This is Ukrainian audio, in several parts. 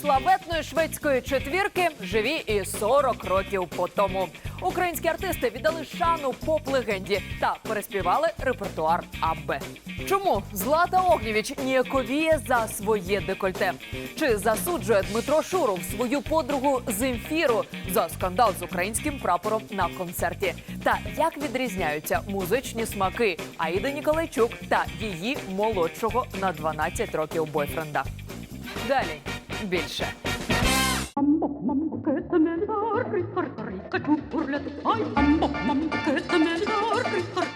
Славетної шведської четвірки живі і 40 років по тому. Українські артисти віддали шану поп-легенді та переспівали репертуар АБ. Чому Злата Огнєвіч ніяковіє за своє декольте? Чи засуджує Дмитро Шуров свою подругу Земфіру за скандал з українським прапором на концерті? Та як відрізняються музичні смаки Аїди Ніколайчук та її молодшого на 12 років бойфренда? Далі більше.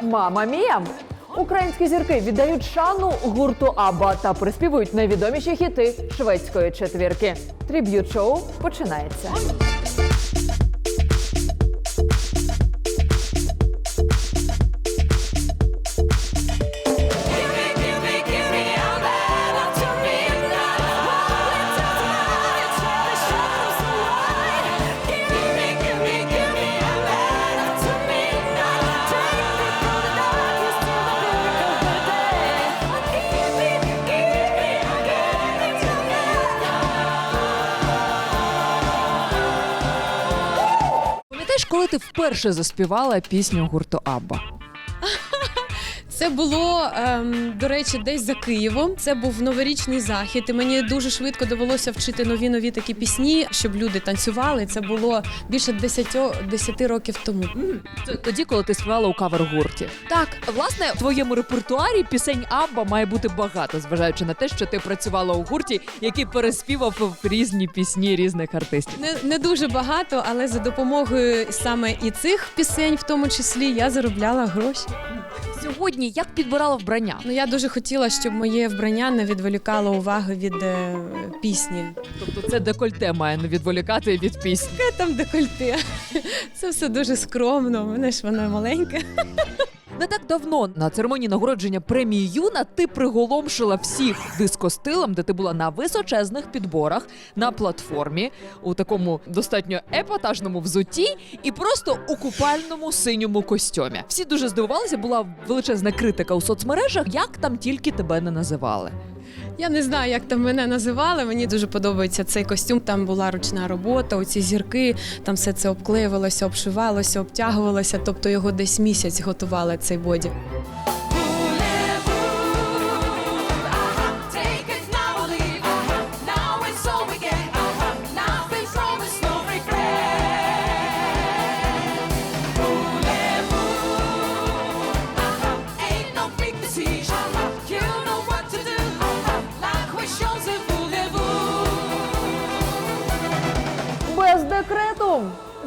Мама мія! Українські зірки віддають шану гурту Аба та приспівують найвідоміші хіти шведської четвірки. Триб'ют шоу починається. Пам'ятаєш, коли ти вперше заспівала пісню гурту Абба? Це було, ем, до речі, десь за Києвом. Це був новорічний захід. І мені дуже швидко довелося вчити нові нові такі пісні, щоб люди танцювали. Це було більше 10, 10 років тому. Тоді, коли ти співала у кавер-гурті. Так, власне, в твоєму репертуарі пісень Абба має бути багато, зважаючи на те, що ти працювала у гурті, який переспівав різні пісні різних артистів. Не, не дуже багато, але за допомогою саме і цих пісень, в тому числі, я заробляла гроші. Сьогодні як підбирала вбрання? Ну я дуже хотіла, щоб моє вбрання не відволікало уваги від е, пісні. Тобто це декольте має не відволікати від пісні. Яке там декольте? Це все дуже скромно. У мене ж воно маленьке. Не так давно на церемонії нагородження премії Юна ти приголомшила всіх дискостилем, де ти була на височезних підборах на платформі у такому достатньо епатажному взутті і просто у купальному синьому костюмі. Всі дуже здивувалися. Була величезна критика у соцмережах, як там тільки тебе не називали. Я не знаю, як там мене називали. Мені дуже подобається цей костюм. Там була ручна робота, оці зірки, там все це обклеювалося, обшивалося, обтягувалося. Тобто його десь місяць готували цей боді.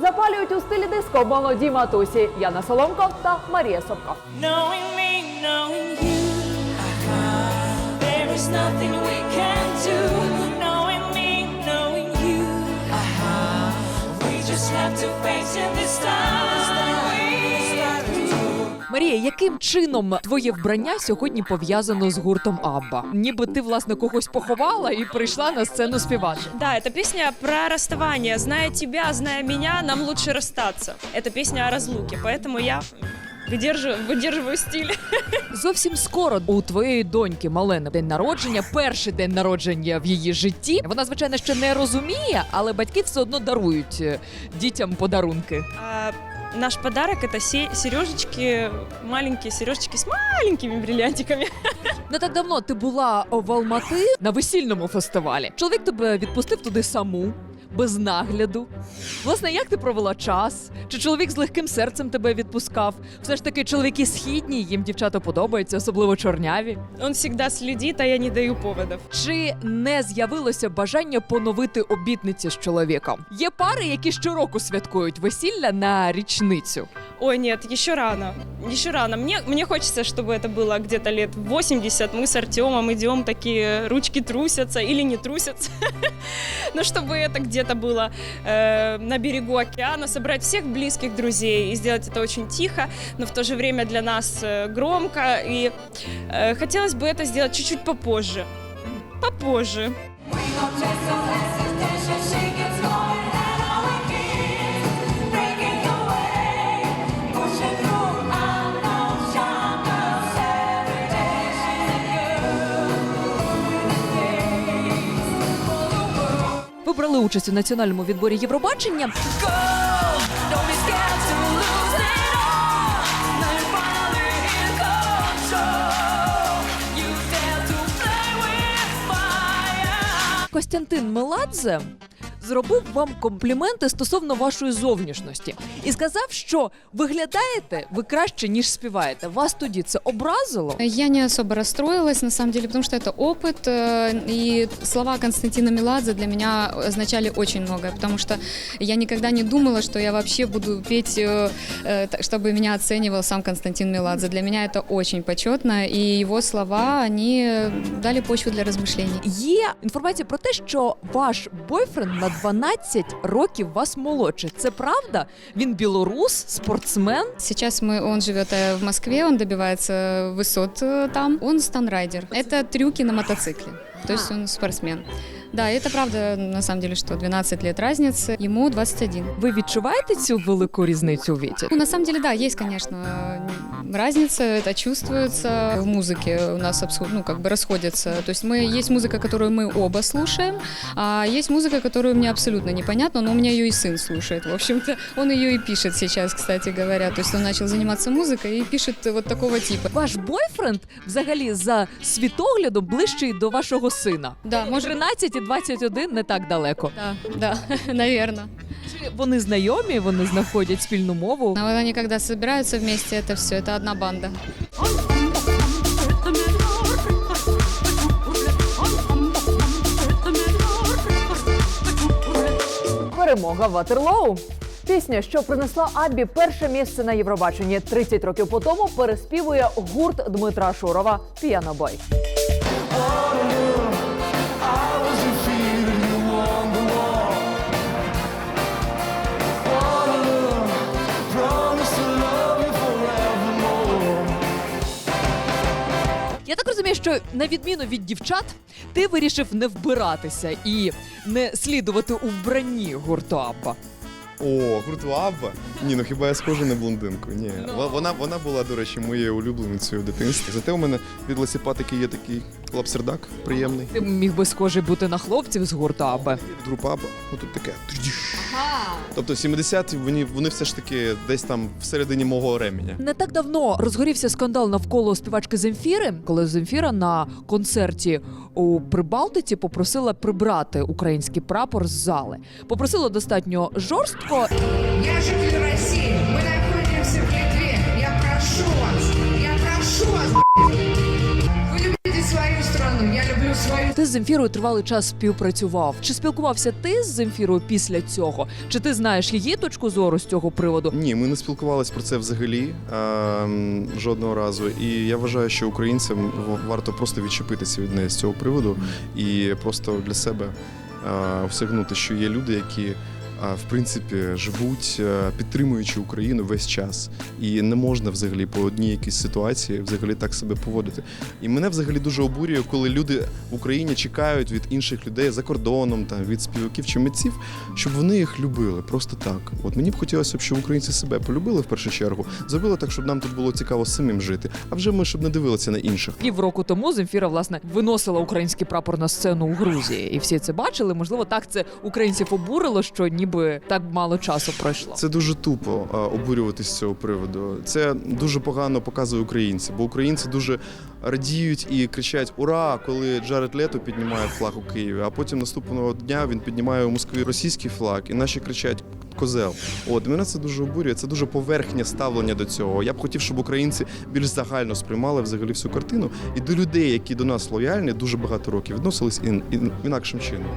Запалюють у стилі диско молоді матусі Яна Соломко та Марія Собко. Just have to face it this time. Марія, яким чином твоє вбрання сьогодні пов'язано з гуртом Абба? Ніби ти власне когось поховала і прийшла на сцену співати. Да, это песня про расставание. Зная тебя, зная меня, нам лучше расстаться. Это песня о разлуке, поэтому я выдерживаю, выдерживаю стиль. Зовсім скоро у твоєї доньки Малени день народження, перший день народження в її житті. Вона звичайно ще не розуміє, але батьки все одно дарують е, дітям подарунки. А наш подарок это се- сережечки, маленькие сережечки с маленькими бриллиантиками. Не так давно ти була в Алмати на весільному фестивалі. Чоловік тебе відпустив туди саму Без нагляду. Власне, як ти провела час? Чи чоловік з легким серцем тебе відпускав? Все ж таки, чоловіки східні, їм дівчата подобаються, особливо чорняві. Он всегда следит, а я не даю поводов. Чи не з'явилося бажання поновити обітниці з чоловіком? Є пари, які щороку святкують весілля на річницю. Ой, нет, еще рано. Еще рано. Мне, мне хочется, чтобы это было где-то лет 80. Мы с Артемом идем, такие ручки трусятся или не трусятся. Но чтобы это где-то было э, на берегу океана, собрать всех близких друзей и сделать это очень тихо, но в то же время для нас э, громко. И э, хотелось бы это сделать чуть-чуть попозже. Попозже. We участь у національному відборі Євробачення. Костянтин Меладзе зробив вам компліменти стосовно вашої зовнішності і сказав, що виглядаєте ви краще ніж співаєте. Вас тоді це образило? Я не особо расстроилась, на самом деле, потому что это опыт, э, и слова Константина Меладзе для меня означали очень многое, потому что я никогда не думала, что я вообще буду петь, э, э, так, чтобы меня оценивал сам Константин Меладзе. Для меня это очень почетно, и его слова, они дали почву для размышлений. Є інформація про те, що ваш бойфренд на 12 років вас молодший. Це правда? Він білорус, спортсмен. Сейчас мы, он живет э, в Москве, он добивается высот э, там. Он станрайдер. Это трюки на мотоцикле. То есть он спортсмен. Да, это правда, на самом деле, что 12 лет разницы, ему 21. Ви відчуваєте цю велику різницю у віці? Ну, на самом деле, да, есть, конечно, э, разница, это чувствуется. В музыке у нас абсу- ну, как бы расходятся. То есть мы, есть музыка, которую мы оба слушаем, а есть музыка, которую мне абсолютно непонятно, но у меня ее и сын слушает. В общем-то, он ее и пишет сейчас, кстати говоря. То есть он начал заниматься музыкой и пишет вот такого типа. Ваш бойфренд взагалі за світоглядом ближчий до вашого сина. Да, Може, може, 13 і 21 не так далеко. да, да, наверное. Чи вони знайомі, вони знаходять спільну мову? А вот они когда собираются вместе, это все, это одна банда. Перемога Ватерлоу. Пісня, що принесла Аббі перше місце на Євробаченні 30 років по тому, переспівує гурт Дмитра Шурова Піанобой. Що на відміну від дівчат, ти вирішив не вбиратися і не слідувати у вбранні гурту Абба. О, круто Абба. Ні, ну хіба я схожа на блондинку? Ні. Во- Вона, вона була, до речі, моєю улюбленицею в дитинстві. Зате у мене від лосіпатики є такий лапсердак приємний. Ти міг би схожий бути на хлопців з гурту Абба. Група Абба, отут таке. Тобто 70-ті вони, вони все ж таки десь там всередині мого ременя. Не так давно розгорівся скандал навколо співачки Земфіри, коли Земфіра на концерті у Прибалтиці попросила прибрати український прапор з зали. Попросила достатньо жорстко. Я житель Росії. Ми знаходимося в Литві. Я прошу вас. Я прошу вас. Страну. Я люблю свою Ти з Земфірою тривалий час співпрацював. Чи спілкувався ти з Земфірою після цього? Чи ти знаєш її точку зору з цього приводу? Ні, ми не спілкувалися про це взагалі ем, жодного разу. І я вважаю, що українцям в- варто просто відчепитися від неї з цього приводу і просто для себе е, всягнути, що є люди, які. В принципі, живуть е, підтримуючи Україну весь час, і не можна взагалі по одній якійсь ситуації взагалі так себе поводити. І мене взагалі дуже обурює, коли люди в Україні чекають від інших людей за кордоном, там від співаків чи митців, щоб вони їх любили просто так. От мені б хотілося б, щоб українці себе полюбили в першу чергу, зробили так, щоб нам тут було цікаво самим жити. А вже ми щоб не дивилися на інших. Півроку тому Земфіра власне виносила український прапор на сцену у Грузії, і всі це бачили. Можливо, так це українців обурило, що ніби так мало часу пройшло. Це дуже тупо обурюватись з цього приводу. Це дуже погано показує українці, бо українці дуже радіють і кричать Ура! коли Джаред Лето піднімає флаг у Києві. А потім наступного дня він піднімає у Москві російський флаг, і наші кричать. Козел, от мене це дуже обурює. Це дуже поверхнє ставлення до цього. Я б хотів, щоб українці більш загально сприймали взагалі всю картину, і до людей, які до нас лояльні, дуже багато років відносились ін, ін, інакшим чином.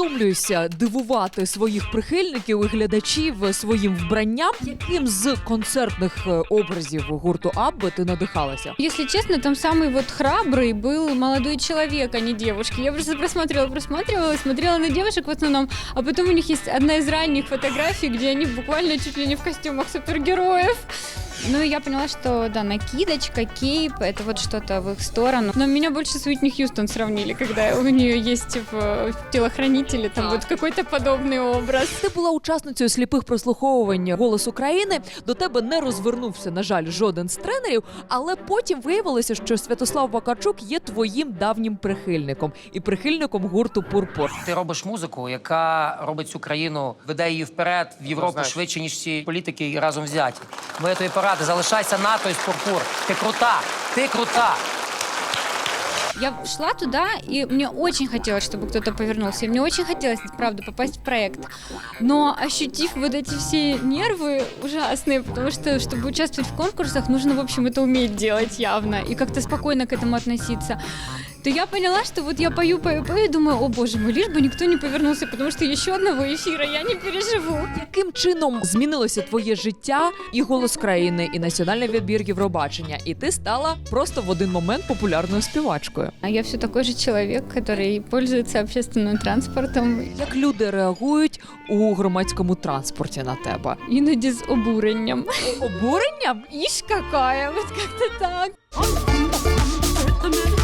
Ти не втомлюєшся дивувати своїх прихильників і глядачів своїм вбранням. Яким з концертних е, образів гурту Абби ти надихалася? Если честно, там самый вот храбрый был молодой человек, а не девушки. Я просто просматривала, просматривала, смотрела на девушек в основном, а потом у них есть одна из ранних фотографий, где они буквально чуть ли не в костюмах супергероев. Ну я поняла, что да, накидочка, кейп, это вот что-то в их сторону. Но меня больше с Уитни Хьюстон сравнили, когда у нее есть в, в телохранителе там вот какой-то подобный образ. Ти була учасницею сліпих прослуховувань голос України. До тебе не розвернувся, на жаль, жоден з тренерів. Але потім виявилося, що Святослав Вакарчук є твоїм давнім прихильником і прихильником гурту Пурпур. Ти робиш музику, яка робить цю країну, веде її вперед в Європу швидше, ніж всі політики разом взяті. Моя тобі порада, залишайся НАТО і Пурпур. Ти крута, ти крута. Я шла туда, и мне очень хотелось, чтобы кто-то повернулся. И мне очень хотелось, правда, попасть в проект. Но ощутив вот эти все нервы ужасные, потому что, чтобы участвовать в конкурсах, нужно, в общем, это уметь делать явно и как-то спокойно к этому относиться то я поняла, что вот я пою, пою, пою, и думаю, о боже мой, лишь бы никто не повернулся, потому что еще одного эфира я не переживу. Яким чином змінилося твоє життя і голос країни, і національний відбір Євробачення? І ти стала просто в один момент популярною співачкою. А я все такой же человек, который пользуется общественным транспортом, Як люди реагують у громадському транспорті на тебе? іноді з обуренням. Обуренням? Ишь какая, вот как-то так. Это мелодия.